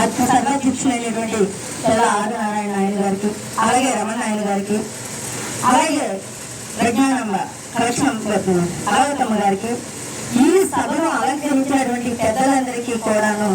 సర్వాధ్యక్షులైనటువంటి తెల్ల ఆదినారాయణ నాయన గారికి అలాగే రమణ ఆయన గారికి అలాగే ప్రజ్ఞానమ్మ కలెక్షన్ అరవతమ్మ గారికి ఈ సభను అలంకరించినటువంటి పెద్దలందరికీ కూడాను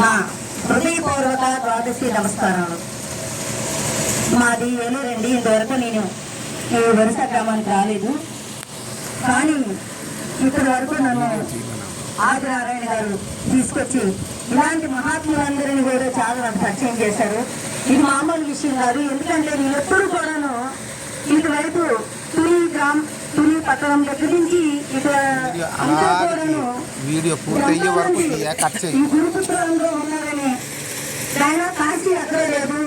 నా హృదయపూర్వక ద్వాదశి నమస్కారాలు. మాది ఏలూరండి ఇంతవరకు నేను ఈ వరుస గ్రామానికి రాలేదు. కానీ ఇప్పటి వరకు నన్ను ఆదినారాయణ గారు తీసుకొచ్చి ఇలాంటి మహాత్ములందరినీ కూడా చాలా నాకు పరిచయం చేశారు. ఇది మామూలు విషయం కాదు. ఎందుకంటే నేను ఎప్పుడు కూడాను ఇటువైపు తుని గ్రామ్ తుని పట్టణం దగ్గర నుంచి ఇటు అంతా కూడాను వీడియో పూర్తయ్యే వరకు ఇక కట్ చేయి. ఈ గురుపుత్రంలో ఉన్నారని ఆయన కాశీ అక్కడ లేదు.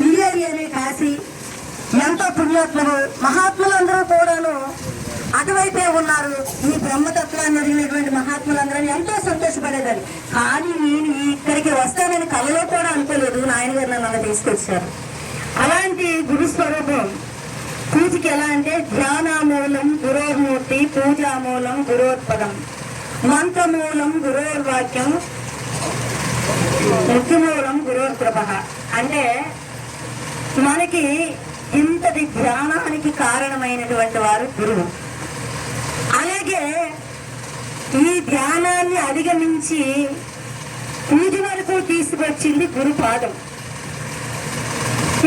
బియ్యరి అనే కాశీ. ఎంతో పుణ్యాత్ములు మహాత్ములందరూ కూడాను అటువైపే ఉన్నారు. ఈ బ్రహ్మతత్వాన్ని అడిగినటువంటి మహాత్ములందరూ ఎంతో సంతోషపడేదాన్ని. కానీ నేను ఇక్కడికి వస్తానని కలలో కూడా అనుకోలేదు. నాయన గారు నన్ను అలా తీసుకొచ్చారు. అలాంటి గురుస్వరూపం పూజకి ఎలా అంటే ధ్యానామూలం గురోర్మూర్తి పూజామూలం గురోత్పదం మంత్రమూలం గురోర్వాక్యం ముఖ్యమూలం గురోర్ప్రభ. అంటే మనకి ఇంతటి ధ్యానానికి కారణమైనటువంటి వారు గురువు. అలాగే ఈ ధ్యానాన్ని అధిగమించి పూజ వరకు తీసుకొచ్చింది గురుపాదం.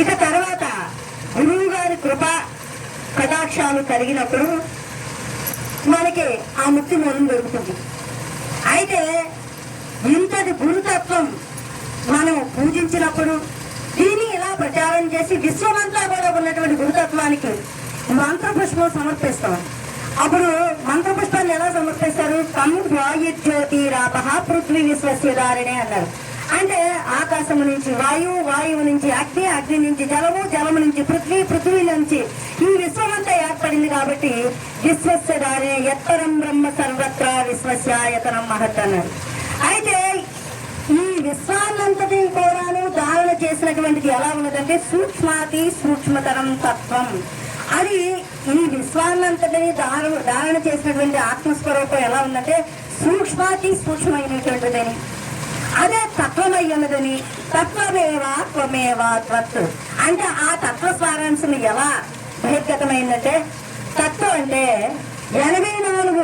ఇక తర్వాత గురువు గారి కృప కటాక్షాలు కలిగినప్పుడు మనకి ఆ ముక్తి మూలం దొరుకుతుంది. అయితే ఇంతటి గురుతత్వం మనం పూజించినప్పుడు దీన్ని ఇలా ప్రచారం చేసి విశ్వమంతా కూడా ఉన్నటువంటి గురుతత్వానికి మంత్రపుష్పం సమర్పిస్తాం. అప్పుడు మంత్రపుష్పాన్ని ఎలా సమర్పిస్తారు? కం వాయుజ్యోతి రాప పృథ్వీ విశ్వస్యధారిణి అన్నారు. అంటే ఆకాశము నుంచి వాయువు వాయువు నుంచి అగ్ని అగ్ని నుంచి జలము జలము నుంచి పృథ్వీ పృథ్వీ నుంచి ఈ విశ్వమంతా ఏర్పడింది కాబట్టి విశ్వస్యధారిణి ఎత్తరం బ్రహ్మ సర్వత్రా విశ్వస్యాయతనం మహత్ అన్నారు. అయితే ఈ విశ్వాన్నంతటి కూడాను ధారణ చేసినటువంటిది ఎలా ఉన్నదంటే సూక్ష్మాతి సూక్ష్మతరం తత్వం. అది ఈ విశ్వాన్నంతటిని ధారణ ధారణ చేసినటువంటి ఆత్మస్వరూపం ఎలా ఉందంటే సూక్ష్మాతి సూక్ష్మమైనటువంటిదని. అదే తత్వమై ఉన్నదని తత్వమేవా త్వమేవా త్వత్. అంటే ఆ తత్వ సారాంశం ఎలా బహిర్గతమైందంటే తత్వం అంటే ఎనభై నాలుగు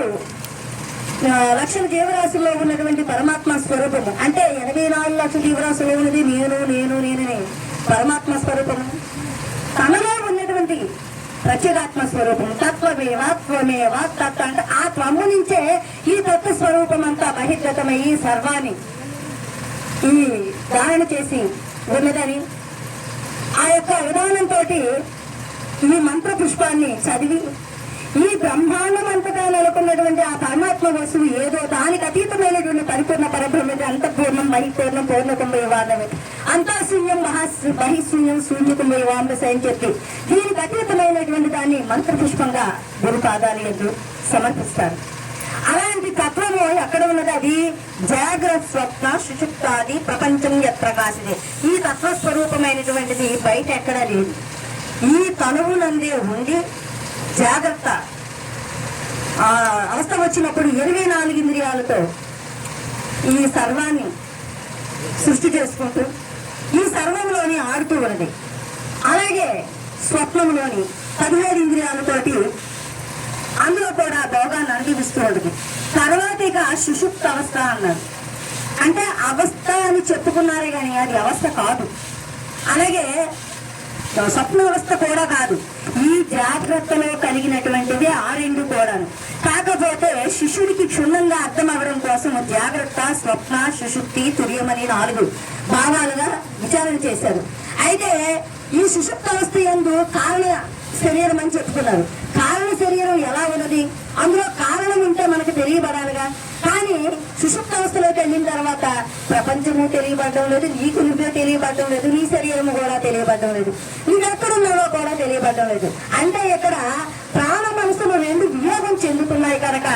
లక్షల జీవరాశుల్లో ఉన్నటువంటి పరమాత్మ స్వరూపము. అంటే ఎనభై నాలుగు లక్షల జీవరాశుల్లో ఉన్నది నేను నేను నేనని. పరమాత్మ స్వరూపము. తనలో ఉన్నటువంటి ప్రత్యేగాత్మ స్వరూపం తత్వమేవ త్వమేవ తత్వ అంటే ఆ త్వము నుంచే ఈ తత్వ స్వరూపం అంతా బహిర్గతమై ఈ సర్వాన్ని ఈ ధారణ చేసి ఉన్నదని ఆ యొక్క విధానంతో ఈ మంత్ర పుష్పాన్ని చదివి ఈ బ్రహ్మాండం అంతటా నెలకొన్నటువంటి ఆ పరమాత్మ వస్తువు ఏదో దానికి అతీతమైనటువంటి పరిపూర్ణ పరబ్రహ్మ అంతఃపూర్ణం బహిపూర్ణం పూర్ణకుంభ వివాదమే అంతా శూన్యం శ్రీ బహిశూన్యం శూన్యకుంభ వాంబస అని చెప్పి దీనికి అతీతమైనటువంటి దాన్ని మంత్రపుష్పంగా గురు పాదాలు సమర్పిస్తారు. అలాంటి తత్వము ఎక్కడ ఉన్నది? అది జాగ్రత్త స్వప్న సుషుప్తాది ప్రపంచం ఎత్రకాసిది ఈ తత్వ స్వరూపమైనటువంటిది బయట ఎక్కడ లేదు. ఈ తనువునందే ఉండి జాగ్రత్త. ఆ అవస్థ వచ్చినప్పుడు ఇరవై నాలుగు ఇంద్రియాలతో ఈ సర్వాన్ని సృష్టి చేసుకుంటూ సర్వంలోని ఆడుతూ ఉన్నది అలాగే స్వప్నంలోని పదిహేడు ఇంద్రియాలతోటి అందులో కూడా భోగాన్ని అనుభవిస్తూ ఉంటుంది తర్వాత ఇక సుషుప్త అవస్థ అన్నారు. అంటే అవస్థ అని చెప్పుకున్నారే కానీ అది అవస్థ కాదు. అలాగే స్వప్న అవస్థ కూడా కాదు. ఈ జాగ్రత్తలో కలిగినటువంటిది ఆ రెండు కూడాను. కాకపోతే శిష్యుడికి క్షుణ్ణంగా అర్థం అవ్వడం కోసం జాగ్రత్త స్వప్న సుషుప్తి తుర్యమని నాలుగు. భావాలుగా విచారణ చేశారు. అయితే ఈ సుషుప్త అవస్థ ఎందు కారణ శరీరం అని చెప్పుకున్నారు. కారణ శరీరం ఎలా ఉన్నది? అందులో కారణం ఉంటే మనకు తెలియబడాలిగా. కానీ సుషుప్త అవస్థలోకి వెళ్ళిన తర్వాత ప్రపంచము తెలియబడడం లేదు నీకు నువ్వే తెలియబడడం లేదు నీ శరీరము కూడా తెలియబడడం లేదు నువ్వెక్కడున్నావో కూడా తెలియబడడం లేదు. అంటే ఇక్కడ ప్రాణ మనసులు రెండు వియోగం చెందుతున్నాయి కనుక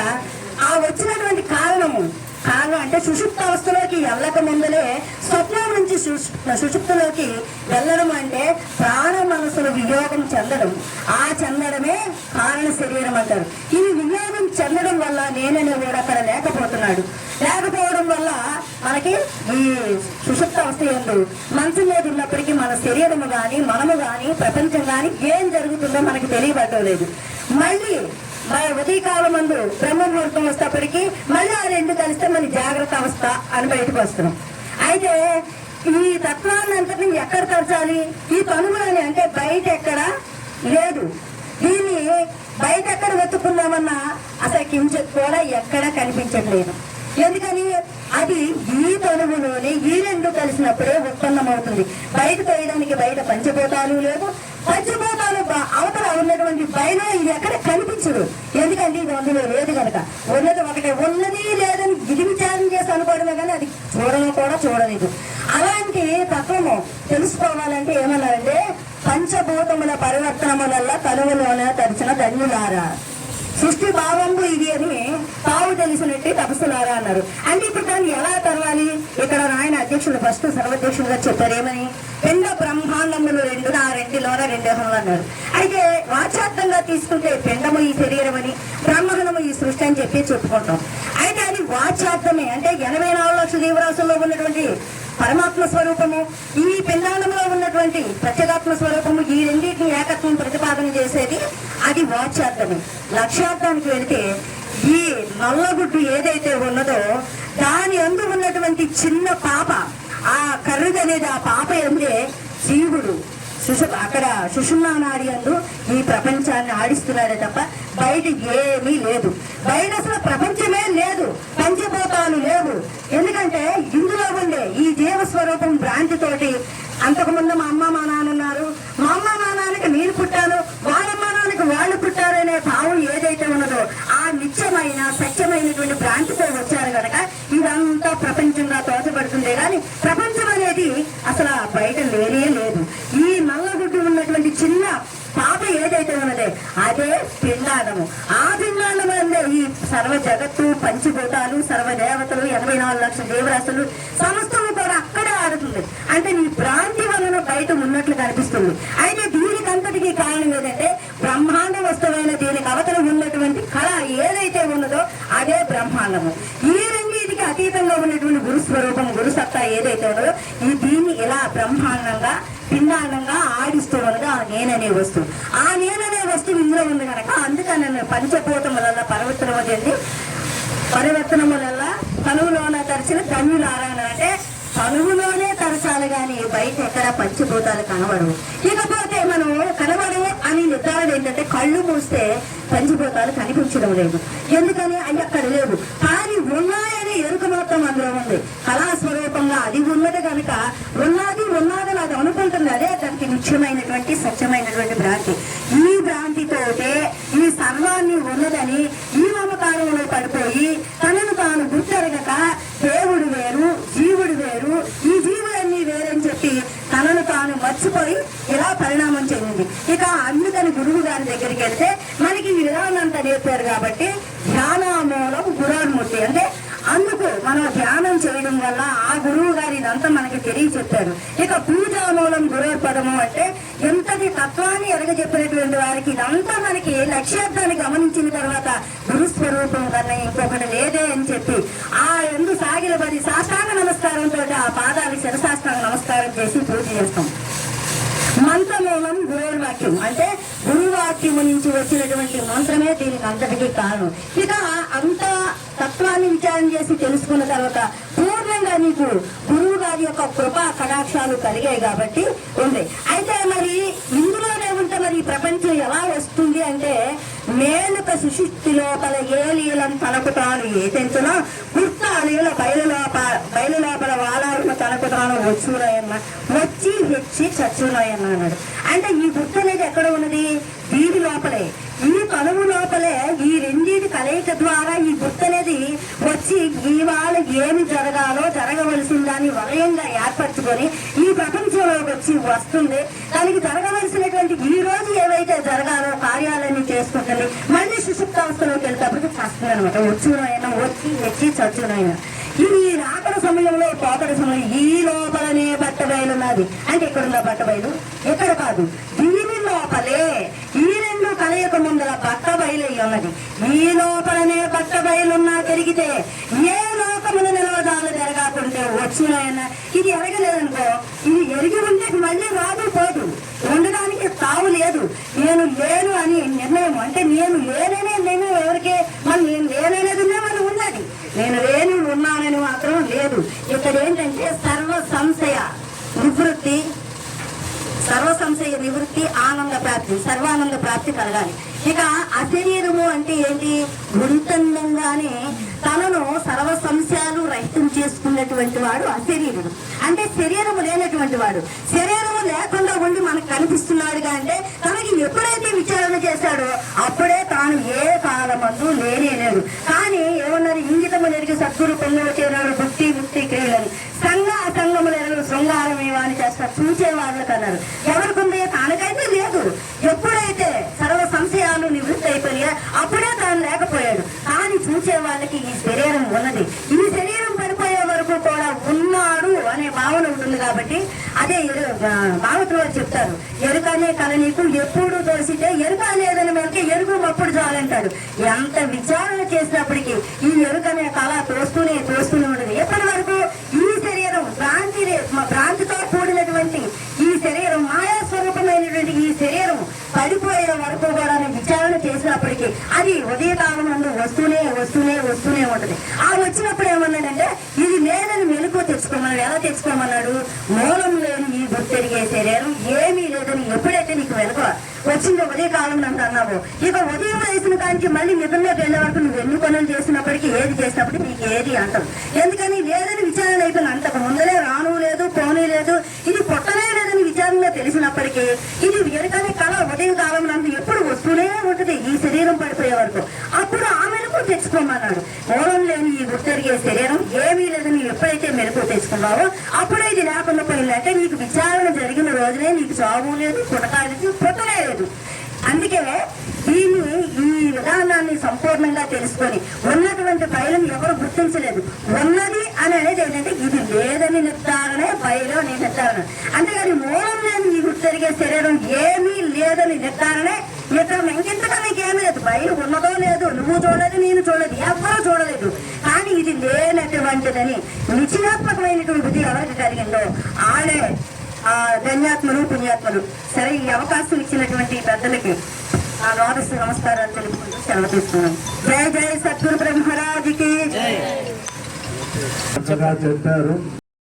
ఆ వచ్చినటువంటి కారణము కారణం అంటే సుషుప్త అవస్థలోకి వెళ్ళక ముందలే స్వప్నం నుంచి సుష్- సుషుప్తిలోకి వెళ్ళడం అంటే ప్రాణ మనసులు వియోగం చెందడం. ఆ చెందడమే కారణ శరీరం అంటారు. ఇవి వియోగం చెందడం వల్ల నేననే కూడా అక్కడ లేకపోతున్నాడు. లేకపోవడం వల్ల మనకి ఈ సుషుప్త అవస్థ ఎందు మనసు మీద ఉన్నప్పటికీ మన శరీరము కానీ మనము కానీ ప్రపంచం కానీ ఏం జరుగుతుందో మనకి తెలియబట్టలేదు మళ్ళీ మన ఉదయకాలం మందు బ్రహ్మముహూర్తం వస్తేప్పటికీ మళ్ళీ ఆ రెండు కలిస్తే మన జాగ్రత్త అవస్థ అని బయటకు వస్తున్నాం. అయితే ఈ తత్వాన్ని అంతటిని ఎక్కడ తరచాలి? ఈ తనువులని అంటే బయట ఎక్కడ లేదు. దీన్ని బయట ఎక్కడ వెతుకున్నామన్నా అసలు కించెత్ కూడా ఎక్కడ కనిపించట్లేదు. ఎందుకని? అది ఈ తనువులోనే ఈ రెండు కలిసినప్పుడే ఉత్పన్నమవుతుంది. బయట తోయడానికి బయట పంచభూతాలు లేదు పంచభూతాలు అవతల ఉన్నటువంటి పైన ఇది ఎక్కడ కనిపించదు. ఎందుకంటే ఇది అందులో లేదు కనుక. ఉన్నది ఒకటే. ఉన్నది లేదని గిరిచారం చేసి అనుకోవడమే కానీ అది చూడడం కూడా చూడలేదు. అలాంటి తత్వము తెలుసుకోవాలంటే ఏమన్నారంటే పంచభూతముల పరివర్తనములల్ల తనువులోన తరిచిన ధన్యులారా. సృష్టి భావంలో ఇది అని తావు తెలిసినట్టు తపస్సులారా అన్నారు. అంటే ఇప్పుడు దాన్ని ఎలా తెరవాలి? ఇక్కడ నాయన అధ్యక్షుడు ఫస్ట్ సర్వాధ్యక్షుడుగా చెప్పారు ఏమని? బ్రహ్మాండములు రెండు ఆ రెండులోన రెండేహములు అన్నారు. అయితే వాచార్థంగా తీసుకుంటే పిండము ఈ శరీరం అని బ్రహ్మగణము ఈ సృష్టి అని చెప్పి చెప్పుకుంటాం. అయితే అది వాచార్థమే అంటే ఎనభై నాలుగు లక్షల జీవరాశుల్లో ఉన్నటువంటి పరమాత్మ స్వరూపము ఈ పిండాండంలో ఉన్నటువంటి ప్రత్యేగాత్మ స్వరూపము ఈ రెండింటిని ఏకత్వం సాధన చేసేది? అది వాచ్యార్థమే. లక్ష్యార్థానికి వెళితే ఈ నల్లగుడ్డు ఏదైతే ఉన్నదో దాని అందు ఉన్నటువంటి చిన్న పాప ఆ కర్రుది అనేది ఆ పాప ఎందే జీవుడు. సుషు అక్కడ సుషుమ్నా అందు ఈ ప్రపంచాన్ని ఆడిస్తున్నారే తప్ప బయట ఏమీ లేదు. బయట అసలు ప్రపంచమే లేదు. పంచభూతాలు లేవు. ఎందుకంటే ఇందులో ఉండే ఈ జీవ స్వరూపం భ్రాంతితోటి అంతకుముందు మా అమ్మ మా నాన్న ఉన్నారు. మా అమ్మ పుట్టారో వాళ్ళ వాళ్ళు పుట్టారనే భావం ఏదైతే ఉన్నదో ఆ నిత్యమైన సత్యమైనటువంటి భ్రాంతితో వచ్చారు కనుక ఇదంతా ప్రపంచంగా తోచబడుతుందే కానీ ప్రపంచం అనేది అసలు బయట లేనే లేదు. ఈ నల్లగుడ్డు ఉన్నటువంటి చిన్న పాప ఏదైతే ఉన్నదే అదే పిండానము ఆ పిండాండం అంటే ఈ సర్వ జగత్తు పంచభూతాలు సర్వ దేవతలు ఎనభై నాలుగు లక్షల జీవరాశులు సమస్తము కూడా అక్కడే ఆడుతుంది. అంటే నీ భ్రాంతి వలన బయట ఉన్నట్లు కనిపిస్తుంది. అయితే దీనికి కారణం ఏంటంటే బ్రహ్మాండ వస్తువైన దీనికి అవతల ఉన్నటువంటి కళ ఏదైతే ఉన్నదో అదే బ్రహ్మాండము. ఈ రెండింటికి అతీతంగా ఉన్నటువంటి గురు స్వరూపం గురు సత్తా ఏదైతే ఉన్నదో ఈ దీన్ని ఇలా బ్రహ్మాండంగా పిండాండంగా ఆడిస్తూ ఉన్నది ఆ నేననే వస్తువు. ఆ నేననే వస్తువు ఇందులో ఉంది కనుక అందుకని నేను పంచభూతముల పరివర్తనము చెంది పరివర్తనముల తనువులోన తరిచిన ధన్యులారా అంటే తనువులోనే తరచాలి కానీ బయట ఎక్కడ పంచభూతాలు కనబడవు. ఇకపోతే కనబడను కనబడు అని నిర్ధారణ ఏంటంటే కళ్ళు మూస్తే పంచభూతాలు కనిపించడం లేదు. ఎందుకని? అవి అక్కడ లేవు. కానీ ఉన్నాయని ఎరుక మాత్రం అందులో ఉంది. కళా స్వరూపంగా అది ఉన్నది కనుక ఉన్నది ఉన్నది అది అనుకుంటుంది. అదే దానికి నిత్యమైనటువంటి సత్యమైనటువంటి భ్రాంతి. ఈ భ్రాంతితోటే ఈ సర్వాన్ని ఉన్నదని ఈ మమకారంలో పడిపోయి తనను తాను గుర్తెరగక దేవుడు వేరు జీవుడు వేరు ఈ జీవులన్నీ వేరని చెప్పి తనను తాను మర్చిపోయి ఇలా పరిణామం చెందింది. ఇక అందుకని గురువు గారి దగ్గరికి వెళ్తే మనకి విధానంతా విధానం అంతా నేర్పారు కాబట్టి ధ్యానామూలం గురాన్మూర్తి అంటే అందుకు మనం ధ్యానం చేయడం వల్ల ఆ గురువు గారు ఇదంతా మనకి తెలియచెప్పారు. ఇక పూజామూలం గురోపదము అంటే ఎంతటి తత్వాన్ని ఎరగజెప్పినటువంటి వారికి ఇదంతా మనకి లక్ష్యార్థాన్ని గమనించిన తర్వాత గురు స్వరూపం కన్నా ఇంకొకటి లేదే అని చెప్పి ఆ ఎందు సాగిలబడి సాష్టాంగ నమస్కారంతో ఆ పాదాలు శిరశాస్త్రాంగ నమస్కారం చేసి పూజ చేస్తాం. మంత్రమూలం గురువాక్యం అంటే గురువాక్యము నుంచి వచ్చినటువంటి మంత్రమే దీనికి అంతటికీ కారణం. ఇక అంత తత్వాన్ని విచారం చేసి తెలుసుకున్న తర్వాత పూర్ణంగా నీకు గురువు గారి యొక్క కృపా కటాక్షాలు కలిగాయి కాబట్టి ఉంది. అయితే మరి ఇందులోనే ఉంటే మరి ప్రపంచం ఎలా వస్తుంది అంటే మేలుక సుశుక్తి లోపల ఏ లీలం తనకు తాను ఏ గుర్త లీల బయలు లోపల బయలు లోపల తనకు తాను వచ్చునాయన్న వచ్చి హెచ్చి చచ్చునాయన్న అన్నాడు. అంటే ఈ గుర్తు అనేది ఎక్కడ ఉన్నది? వీధి లోపలే. ఈ కనువు లోపలే ఈ రెండింటి కలయిక ద్వారా ఈ గుర్తు అనేది వచ్చి ఇవాళ ఏమి జరగాలో జరగవలసిందని వలయంగా ఏర్పరచుకొని ఈ ప్రపంచంలోకి వచ్చి వస్తుంది. దానికి జరగవలసినటువంటి ఈ రోజు ఏవైతే జరగాలో కార్యాలన్నీ చేసుకుంటుంది. మళ్ళీ సుషుప్తావస్థలోకి వెళ్ళేటప్పటికి వస్తుంది అనమాట వచ్చునైనా వచ్చి వచ్చి చచ్చునైనా ఈ రాకడ సమయంలో పోకడ సమయం ఈ లోపలనే బట్ట బయలున్నది. ఉన్నది అంటే ఇక్కడ బట్ట బయలు? ఎక్కడ కాదు. దీని లోపలే ఈ రెండు ముందర బట్ట బయలు ఉన్నది ఈ లోపలనే బట్ట బయలున్నా తిరిగితే ఏ లోకమును నిలవదాలు జరగకుంటే వచ్చినాయన్న ఇది ఎరగలేదనుకో ఇది ఎరిగి ఉంటే మళ్ళీ రాదు పోదు. ఉండడానికి తావు లేదు. నేను లేను అని నిర్ణయం అంటే నేను లేననే నిర్ణయం ఎవరికి? మరి నేను లేననేది మరి ఉన్నది. నేను లేను ఉన్నానని మాత్రం లేదు. ఇక్కడ ఏంటంటే సర్వ సంశయ నివృత్తి సర్వ సంశయ నివృత్తి ఆనంద ప్రాప్తి సర్వానంద ప్రాప్తి కలగాలి. ఇక అశరీరము అంటే ఏంటి? గుంతంగానే తనను సర్వ సంశయాలు రహితం చేసుకున్నటువంటి వాడు అశరీరుడు. అంటే శరీరము లేనటువంటి వాడు. శరీరము లేకుండా ఉండి మనకు కనిపిస్తున్నాడుగా అంటే తనకి ఎప్పుడైతే విచారణ చేశాడో అప్పుడే తాను ఏ కాలమందు లేనే లేదు. కానీ ఏమన్నారు? ఇంగితము నెరిగి సద్గురు పొందులు చేరాడు భక్తి ముక్తి క్రియలని. సంఘ అసంగములు ఎరుగు శృంగారం ఏమని చేస్తారు చూసే వాళ్ళకి అన్నారు ఎవరికి ఉంది తానకైతే లేదు. ఎప్పుడైతే సర్వ సంశయాలు నివృత్తి అయిపోయా అప్పుడే తాను లేకపోయాడు. కానీ చూసే వాళ్ళకి ఈ శరీరం ఉన్నది. ఈ శరీరం పడిపోయే వరకు కూడా ఉన్నాడు అనే భావన ఉంటుంది కాబట్టి అదే భావతులు చెప్తారు. ఎరుకనే కల నీకు ఎప్పుడు తోసితే ఎరుక లేదని మనకి ఎరుగు అప్పుడు చాలంటాడు. ఎంత విచారణ చేసినప్పటికీ ఈ ఎరుకనే కళ తోస్తూనే తోస్తూనే ఉండదు ఎప్పటి వరకు ఈ శరీరం భ్రాంతి లే- మ- భ్రాంతితో కూడినటువంటి ఈ శరీరం మాయా స్వరూపమైనటువంటి ఈ శరీరం పడిపోయే వరకు కూడా విచారణ మనకి అది ఉదయకాలం నుండి వస్తూనే వస్తూనే వస్తూనే ఉంటది. ఆ వచ్చినప్పుడు ఏమన్నాడంటే ఇది నేనని మెలకు తెచ్చుకోమన్నాడు. ఎలా తెచ్చుకోమన్నాడు? మూలం లేని ఈ గుర్తెరిగే శరీరం ఏమీ లేదని ఎప్పుడైతే నీకు వెనుక వచ్చిందో ఉదయకాలం నుండి అన్నావు ఇక ఉదయం వేసిన దానికి మళ్ళీ నిద్రలోకి వెళ్ళే వరకు నువ్వు ఎన్ని పనులు చేసినప్పటికీ ఏది చేసినప్పటికీ నీకు ఏది అంటాం ఎందుకని? లేదని విచారణ అయిపోయింది అంతకు ముందరే రాను లేదు పోనీ లేదు. ఇది పుట్టనే లేదని తెలిసినప్పటికీ ఇది వెనకనే కళ ఉదయం కాలం నందు ఎప్పుడు వస్తూనే ఉంటుంది. ఈ శరీరం పడిపోయే వరకు. అప్పుడు ఆ మెలకు తెచ్చుకోమన్నాడు. మూలం లేని ఈ గుర్తెరిగే శరీరం ఏమీ లేదని ఎప్పుడైతే మెలకు తెచ్చుకున్నావో అప్పుడే ఇది లేకుండా పోయిందంటే నీకు విచారణ జరిగిన రోజునే నీకు చావు లేదు పుట్టకాలేదు పుట్టలేదు అందుకే దీన్ని ఈ విధానాన్ని సంపూర్ణంగా తెలుసుకొని ఉన్నటువంటి భయం ఎవరు గుర్తించలేదు. ఉన్నది అని అనేది ఏంటంటే ఇది లేదని నిర్ధారణే బయలు అని నిర్ధారణ. అంతేగాని మూలం లేని ఈ గుర్తెరిగే శరీరం ఏమీ లేదని నిర్ధారణే నిర్ధారణ ఇంకెంతగా నీకేమీ లేదు. బయలు ఉన్నదో లేదు నువ్వు చూడలేదు నేను చూడలేదు ఎవ్వరూ చూడలేదు. కానీ ఇది లేనటువంటిదని నిచయాత్మకమైనటువంటి బుద్ధి ఎవరికి కలిగిందో ఆడే ఆ ధన్యాత్మలు పుణ్యాత్మలు సరే ఈ అవకాశం ఇచ్చినటువంటి పెద్దలకి ఆ నోరస్ నమస్కారాలు తెలుపుకుంటూ సెలవు తీసుకున్నాం. జై జై సద్గురు బ్రహ్మరాజుకి. చెప్పారు.